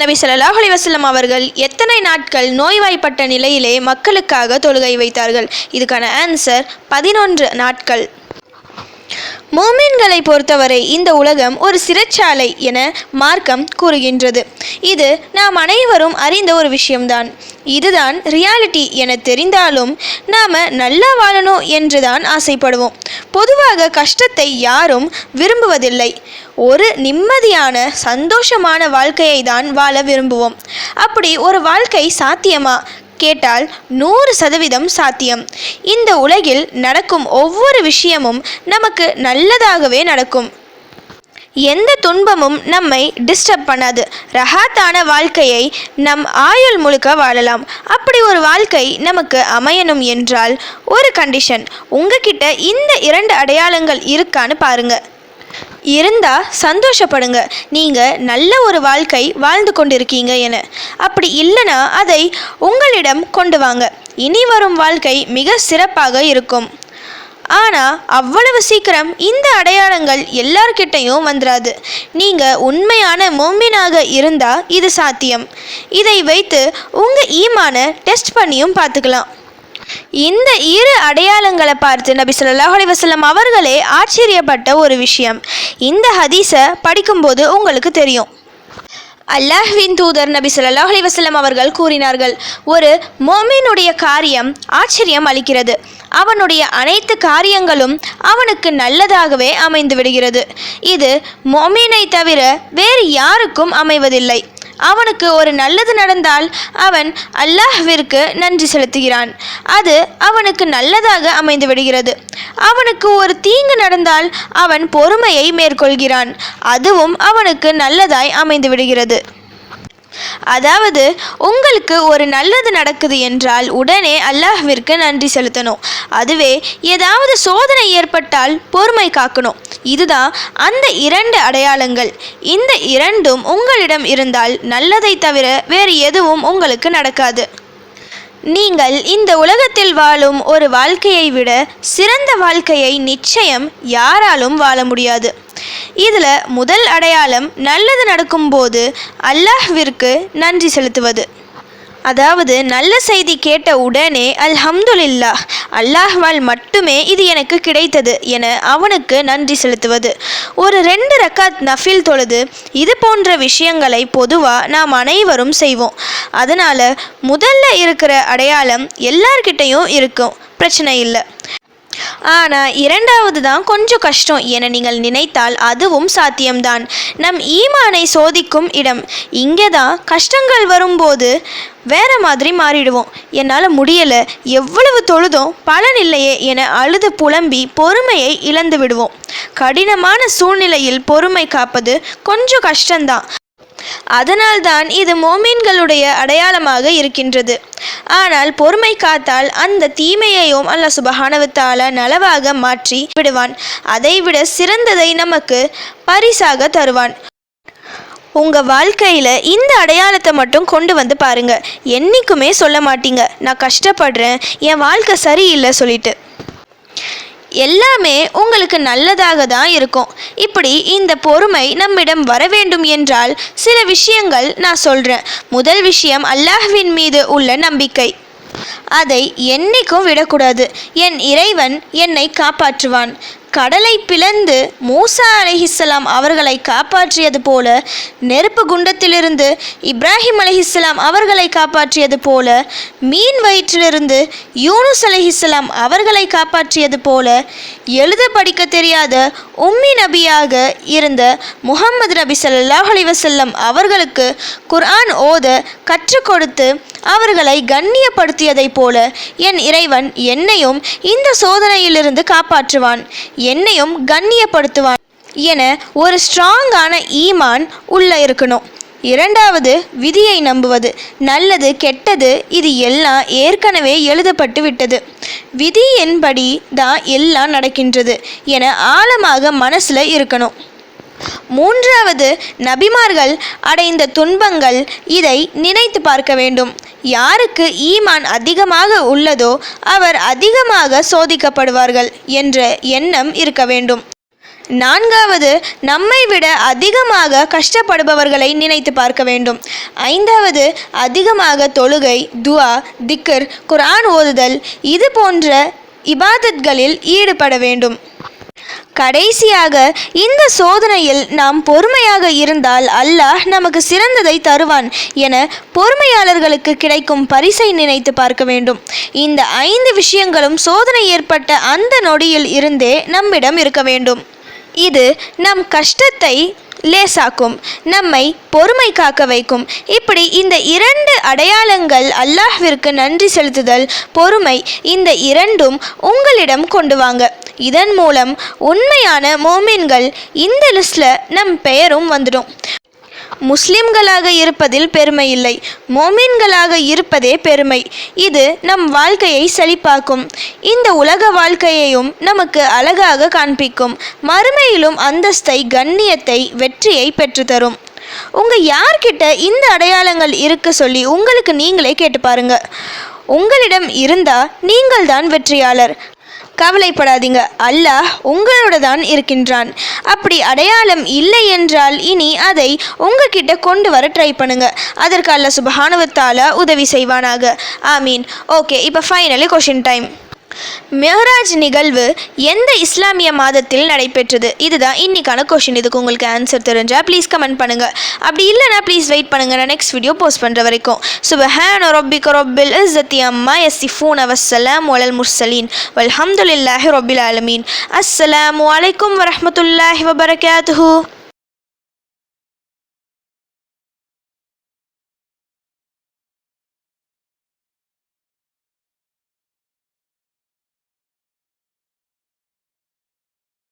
நபி சல்லாஹ் அலைஹி அவர்கள் எத்தனை நாட்கள் நோய்வாய்ப்பட்ட நிலையிலே மக்களுக்காக தொழுகை வைத்தார்கள்? இதுக்கான ஆன்சர் பதினொன்று நாட்கள். மோமீன்களை பொறுத்தவரை இந்த உலகம் ஒரு சிறைச்சாலை என மார்க்கம் கூறுகின்றது. இது நாம் அனைவரும் அறிந்த ஒரு விஷயம்தான். இதுதான் ரியாலிட்டி என தெரிந்தாலும் நாம் நல்லா வாழணும் என்றுதான் ஆசைப்படுவோம். பொதுவாக கஷ்டத்தை யாரும் விரும்புவதில்லை. ஒரு நிம்மதியான சந்தோஷமான வாழ்க்கையை தான் வாழ விரும்புவோம். அப்படி ஒரு வாழ்க்கை சாத்தியமா? கேட்டால் நூறு சதவீதம் சாத்தியம். இந்த உலகில் நடக்கும் ஒவ்வொரு விஷயமும் நமக்கு நல்லதாகவே நடக்கும். எந்த துன்பமும் நம்மை டிஸ்டர்ப் பண்ணாது. ரஹாத்தான வாழ்க்கையை நம் ஆயுள் முழுக்க வாழலாம். அப்படி ஒரு வாழ்க்கை நமக்கு அமையணும் என்றால் ஒரு கண்டிஷன் உங்ககிட்ட இந்த இரண்டு அடையாளங்கள் இருக்கான்னு பாருங்க. இருந்தா சந்தோஷப்படுங்க. நீங்க நல்ல ஒரு வாழ்க்கை வாழ்ந்து கொண்டிருக்கீங்க என. அப்படி இல்லைனா அதை உங்களிடம் கொண்டு வாங்க. இனி வரும் வாழ்க்கை மிக சிறப்பாக இருக்கும். ஆனால் அவ்வளவு சீக்கிரம் இந்த அடையாளங்கள் எல்லார்கிட்டையும் வந்துடாது நீங்கள் உண்மையான மோமினாக இருந்தால் இது சாத்தியம். இதை வைத்து உங்கள் ஈமான டெஸ்ட் பண்ணியும் பார்த்துக்கலாம். இந்த இரு அடையாளங்களை பார்த்து நபி சொல்லாஹ் அலைஹி அவர்களே ஆச்சரியப்பட்ட ஒரு விஷயம். இந்த ஹதீஸை படிக்கும்போது உங்களுக்கு தெரியும். அல்லாஹ்வின் தூதர் நபி ஸல்லல்லாஹு அலைஹி அவர்கள் கூறினார்கள் ஒரு மோமினுடைய காரியம் ஆச்சரியம் அளிக்கிறது. அவனுடைய அனைத்து காரியங்களும் அவனுக்கு நல்லதாகவே அமைந்து விடுகிறது. இது மொமீனை தவிர வேறு யாருக்கும் அமைவதில்லை. அவனுக்கு ஒரு நல்லது நடந்தால் அவன் அல்லாஹ்விற்கு நன்றி செலுத்துகிறான். அது அவனுக்கு நல்லதாக அமைந்து விடுகிறது. அவனுக்கு ஒரு தீங்கு நடந்தால் அவன் பொறுமையை மேற்கொள்கிறான். அதுவும் அவனுக்கு நல்லதாய் அமைந்து விடுகிறது. அதாவது உங்களுக்கு ஒரு நல்லது நடக்குது என்றால் உடனே அல்லாஹ்விற்கு நன்றி செலுத்தணும். அதுவே ஏதாவது சோதனை ஏற்பட்டால் பொறுமை காக்கணும். இதுதான் அந்த இரண்டு அடையாளங்கள். இந்த இரண்டும் உங்களிடம் இருந்தால் நல்லதை தவிர வேறு எதுவும் உங்களுக்கு நடக்காது. நீங்கள் இந்த உலகத்தில் வாழும் ஒரு வாழ்க்கையை விட சிறந்த வாழ்க்கையை நிச்சயம் யாராலும் வாழ முடியாது. இதில் முதல் அடையாளம் நல்லது நடக்கும்போது அல்லாஹ்விற்கு நன்றி செலுத்துவது. அதாவது நல்ல செய்தி கேட்ட உடனே அல்ஹம்துலில்லாஹ் அல்லாஹ்வால் மட்டுமே இது எனக்கு கிடைத்தது என அவனுக்கு நன்றி செலுத்துவது. ஒரு ரெண்டு ரக்காத் நஃபில் தொழுது இது போன்ற விஷயங்களை பொதுவாக நாம் அனைவரும் செய்வோம். அதனால் முதல்ல இருக்கிற அடையாளம் எல்லார்கிட்டேயும் இருக்கும். பிரச்சனை இல்லை. ஆனால் இரண்டாவது தான் கொஞ்சம் கஷ்டம் என நீங்கள் நினைத்தால் அதுவும் சாத்தியம்தான். நம் ஈமானை சோதிக்கும் இடம். இங்கே தான் கஷ்டங்கள் வரும்போது வேற மாதிரி மாறிடுவோம். என்னால் முடியலை. எவ்வளவு தொழுதும்? பலன் இல்லையே என அழுது புலம்பி பொறுமையை இழந்து விடுவோம் கடினமான சூழ்நிலையில் பொறுமை காப்பது கொஞ்சம் கஷ்டம்தான். அதனால்தான் இது மோமீன்களுடைய அடையாளமாக இருக்கின்றது. ஆனால் பொறுமை காத்தால் அந்த தீமையையும் அல்லாஹ் சுபஹானவத்தால நலவாக மாற்றி விடுவான். அதைவிட சிறந்ததை நமக்கு பரிசாக தருவான். உங்கள் வாழ்க்கையில் இந்த அடையாளத்தை மட்டும் கொண்டு வந்து பாருங்க. என்றைக்குமே சொல்ல மாட்டீங்க. நான் கஷ்டப்படுறேன். என் வாழ்க்கை சரியில்லை சொல்லிட்டு. எல்லாமே உங்களுக்கு நல்லதாக தான் இருக்கும். இப்படி இந்த பொறுமை நம்மிடம் வர வேண்டும் என்றால் சில விஷயங்கள் நான் சொல்கிறேன் முதல் விஷயம் அல்லாஹ்வின் மீது உள்ள நம்பிக்கை. அதை என்னைக்கும் விடக்கூடாது. என் இறைவன் என்னை காப்பாற்றுவான். கடலை பிளந்து மூசா அலைஹிஸ்ஸலாம் அவர்களை காப்பாற்றியது போல நெருப்பு குண்டத்திலிருந்து இப்ராஹிம் அலைஹிஸ்ஸலாம் அவர்களை காப்பாற்றியது போல மீன் வயிற்றிலிருந்து யூனுஸ் அலைஹிஸ்ஸலாம் அவர்களை காப்பாற்றியது போல எழுத படிக்க தெரியாத உம்மி நபியாக இருந்த முகமது நபி சல்லாஹ் அலிவசல்லம் அவர்களுக்கு குர்ஆன் ஓத கற்றுக் கொடுத்து அவர்களை கண்ணியப்படுத்தியதைப் போல என் இறைவன் என்னையும் இந்த சோதனையிலிருந்து காப்பாற்றுவான். என்னையும் கண்ணியப்படுத்துவான் என ஒரு ஸ்ட்ராங்கான ஈமான் உள்ள இருக்கணும். இரண்டாவது விதியை நம்புவது. நல்லது கெட்டது இது எல்லாம் ஏற்கனவே எழுதப்பட்டு விட்டது. விதியின்படி தான் எல்லாம் நடக்கின்றது என ஆழமாக மனசில் இருக்கணும். மூன்றாவது நபிமார்கள் அடைந்த துன்பங்கள் இதை நினைத்து பார்க்க வேண்டும். யாருக்கு ஈமான் அதிகமாக உள்ளதோ அவர் அதிகமாக சோதிக்கப்படுவார்கள் என்ற எண்ணம் இருக்க வேண்டும். நான்காவது நம்மை விட அதிகமாக கஷ்டப்படுபவர்களை நினைத்து பார்க்க வேண்டும். ஐந்தாவது அதிகமாக தொழுகை துவா திக்கர் குரான் ஓதுதல் இது போன்ற இபாதத்களில் ஈடுபட வேண்டும். கடைசியாக இந்த சோதனையில் நாம் பொறுமையாக இருந்தால் அல்லாஹ் நமக்கு சிறந்ததை தருவான் என பொறுமையாளர்களுக்கு கிடைக்கும் பரிசை நினைத்து பார்க்க வேண்டும். இந்த ஐந்து விஷயங்களும் சோதனை ஏற்பட்ட அந்த நொடியில் இருந்தே நம்மிடம் இருக்க வேண்டும். இது நம் கஷ்டத்தை லேசாக்கும் நம்மை பொறுமை காக்க வைக்கும். இப்படி இந்த இரண்டு அடையாளங்கள் அல்லாஹ்விற்கு நன்றி செலுத்துதல் பொறுமை இந்த இரண்டும் உங்களிடம் கொண்டு வாங்க. இதன் மூலம் உண்மையான மோமின்கள் இந்த லிஸ்டில் நம் பெயரும் வந்துடும். முஸ்லிம்களாக இருப்பதில் பெருமை இல்லை. மோமீன்களாக இருப்பதே பெருமை. இது நம் வாழ்க்கையை செழிப்பாக்கும். இந்த உலக வாழ்க்கையையும் நமக்கு அழகாக காண்பிக்கும். மறுமையிலும் அந்தஸ்தை கண்ணியத்தை வெற்றியை பெற்றுத்தரும். உங்க யார்கிட்ட இந்த அடையாளங்கள் இருக்க சொல்லி உங்களுக்கு நீங்களே கேட்டு பாருங்க. உங்களிடம் இருந்தா நீங்கள் தான் வெற்றியாளர். கவலைப்படாதீங்க. அல்லாஹ் உங்களோட தான் இருக்கின்றான். அப்படி அடையாளம் இல்லை என்றால் இனி அதை உங்ககிட்ட கொண்டு வர ட்ரை பண்ணுங்க. அதற்கு அல்ல சுபஹானுவத்தால உதவி செய்வானாக. ஆமீன். ஓகே இப்போ ஃபைனலி கொஷின் டைம் மெஹராஜ் நிகழ்வு எந்த இஸ்லாமிய மாதத்தில் நடைபெற்றது? இதுதான் இன்னைக்கான கொஷின் இதுக்கு உங்களுக்கு ஆன்சர் தெரிஞ்சால் ப்ளீஸ் கமெண்ட் பண்ணுங்கள் அப்படி இல்லைனா ப்ளீஸ் வெயிட் பண்ணுங்கள் நான் நெக்ஸ்ட் வீடியோ போஸ்ட் பண்ணுற வரைக்கும். சுபஹான் ரொப்பிக ரொப்பில் இஸ்ஸத்தி அம்மா எஸ்ஸிஃபூன் அவசலாம் ஒலல் முர்சலீன் வல்ஹம்துலில்லாஹி ரொபில் ஆலமீன் அஸ்ஸலாமு அலைக்கும் வரமத்துல்லாஹி வபரகாத்து